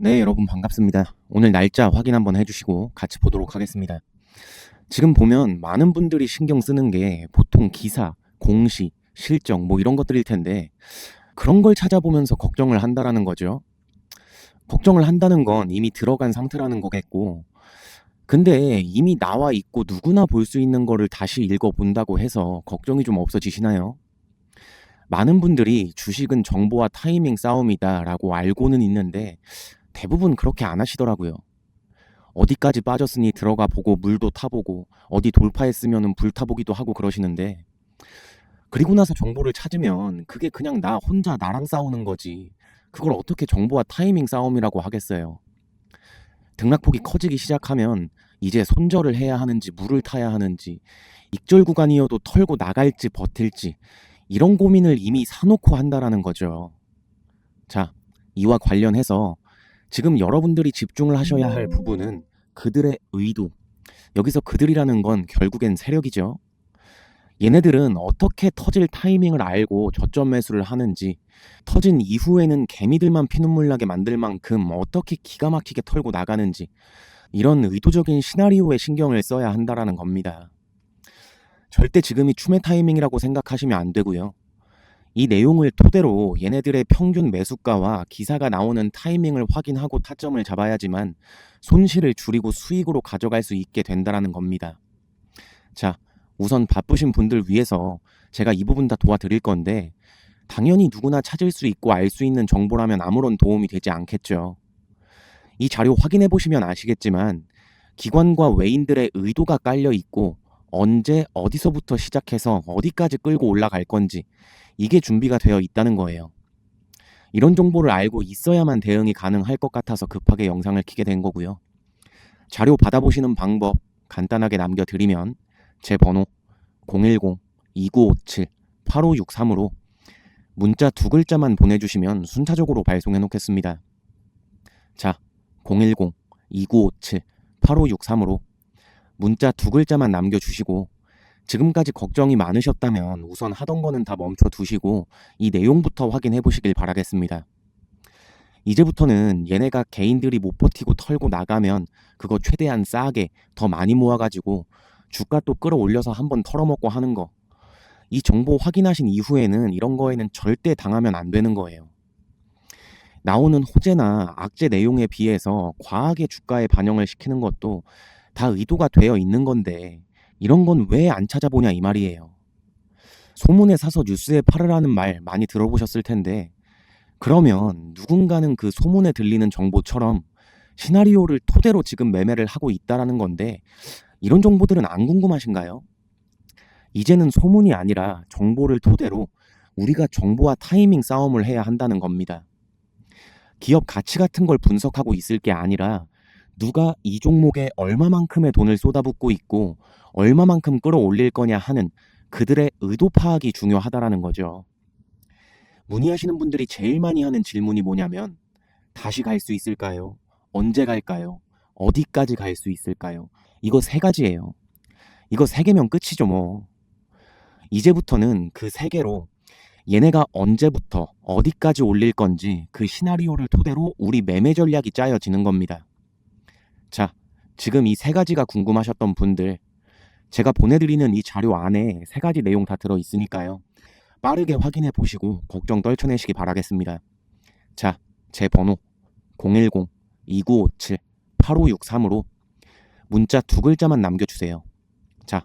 네, 여러분 반갑습니다. 오늘 날짜 확인 한번 해주시고 같이 보도록 하겠습니다. 지금 보면 많은 분들이 신경 쓰는 게 보통 기사, 공시, 실적 뭐 이런 것들일 텐데 그런 걸 찾아보면서 걱정을 한다라는 거죠. 걱정을 한다는 건 이미 들어간 상태라는 거겠고 근데 이미 나와 있고 누구나 볼 수 있는 거를 다시 읽어본다고 해서 걱정이 좀 없어지시나요? 많은 분들이 주식은 정보와 타이밍 싸움이다라고 알고는 있는데 대부분 그렇게 안 하시더라고요. 어디까지 빠졌으니 들어가 보고 물도 타보고 어디 돌파했으면은 불 타보기도 하고 그러시는데 그리고 나서 정보를 찾으면 그게 그냥 나 혼자 나랑 싸우는 거지. 그걸 어떻게 정보와 타이밍 싸움이라고 하겠어요. 등락폭이 커지기 시작하면 이제 손절을 해야 하는지 물을 타야 하는지 익절 구간이어도 털고 나갈지 버틸지 이런 고민을 이미 사놓고 한다라는 거죠. 자, 이와 관련해서 지금 여러분들이 집중을 하셔야 할 부분은 그들의 의도. 여기서 그들이라는 건 결국엔 세력이죠. 얘네들은 어떻게 터질 타이밍을 알고 저점 매수를 하는지, 터진 이후에는 개미들만 피눈물 나게 만들 만큼 어떻게 기가 막히게 털고 나가는지, 이런 의도적인 시나리오에 신경을 써야 한다라는 겁니다. 절대 지금이 추매 타이밍이라고 생각하시면 안 되고요. 이 내용을 토대로 얘네들의 평균 매수가와 기사가 나오는 타이밍을 확인하고 타점을 잡아야지만 손실을 줄이고 수익으로 가져갈 수 있게 된다라는 겁니다. 자, 우선 바쁘신 분들 위해서 제가 이 부분 다 도와드릴 건데 당연히 누구나 찾을 수 있고 알 수 있는 정보라면 아무런 도움이 되지 않겠죠. 이 자료 확인해 보시면 아시겠지만 기관과 외인들의 의도가 깔려 있고 언제 어디서부터 시작해서 어디까지 끌고 올라갈 건지 이게 준비가 되어 있다는 거예요. 이런 정보를 알고 있어야만 대응이 가능할 것 같아서 급하게 영상을 키게 된 거고요. 자료 받아보시는 방법 간단하게 남겨드리면 제 번호 010-2957-8563으로 문자 두 글자만 보내주시면 순차적으로 발송해 놓겠습니다. 자, 010-2957-8563으로 문자 두 글자만 남겨주시고 지금까지 걱정이 많으셨다면 우선 하던 거는 다 멈춰 두시고 이 내용부터 확인해 보시길 바라겠습니다. 이제부터는 얘네가 개인들이 못 버티고 털고 나가면 그거 최대한 싸게 더 많이 모아가지고 주가 또 끌어올려서 한번 털어먹고 하는 거. 이 정보 확인하신 이후에는 이런 거에는 절대 당하면 안 되는 거예요. 나오는 호재나 악재 내용에 비해서 과하게 주가에 반영을 시키는 것도 다 의도가 되어 있는 건데 이런 건 왜 안 찾아보냐 이 말이에요. 소문에 사서 뉴스에 팔으라는 말 많이 들어보셨을 텐데 그러면 누군가는 그 소문에 들리는 정보처럼 시나리오를 토대로 지금 매매를 하고 있다라는 건데 이런 정보들은 안 궁금하신가요? 이제는 소문이 아니라 정보를 토대로 우리가 정보와 타이밍 싸움을 해야 한다는 겁니다. 기업 가치 같은 걸 분석하고 있을 게 아니라 누가 이 종목에 얼마만큼의 돈을 쏟아붓고 있고 얼마만큼 끌어올릴 거냐 하는 그들의 의도 파악이 중요하다라는 거죠. 문의하시는 분들이 제일 많이 하는 질문이 뭐냐면 다시 갈 수 있을까요? 언제 갈까요? 어디까지 갈 수 있을까요? 이거 세 가지예요. 이거 세 개면 끝이죠 뭐. 이제부터는 그 세 개로 얘네가 언제부터 어디까지 올릴 건지 그 시나리오를 토대로 우리 매매 전략이 짜여지는 겁니다. 자, 지금 이 세 가지가 궁금하셨던 분들, 제가 보내드리는 이 자료 안에 세 가지 내용 다 들어 있으니까요. 빠르게 확인해 보시고 걱정 떨쳐내시기 바라겠습니다. 자, 제 번호 010-2957-8563으로 문자 두 글자만 남겨주세요. 자,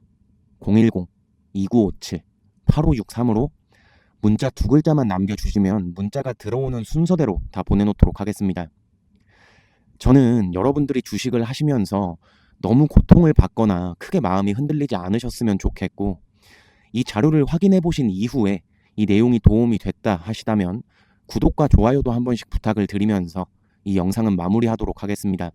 010-2957-8563으로 문자 두 글자만 남겨주시면 문자가 들어오는 순서대로 다 보내놓도록 하겠습니다. 저는 여러분들이 주식을 하시면서 너무 고통을 받거나 크게 마음이 흔들리지 않으셨으면 좋겠고, 이 자료를 확인해 보신 이후에 이 내용이 도움이 됐다 하시다면 구독과 좋아요도 한 번씩 부탁을 드리면서 이 영상은 마무리하도록 하겠습니다.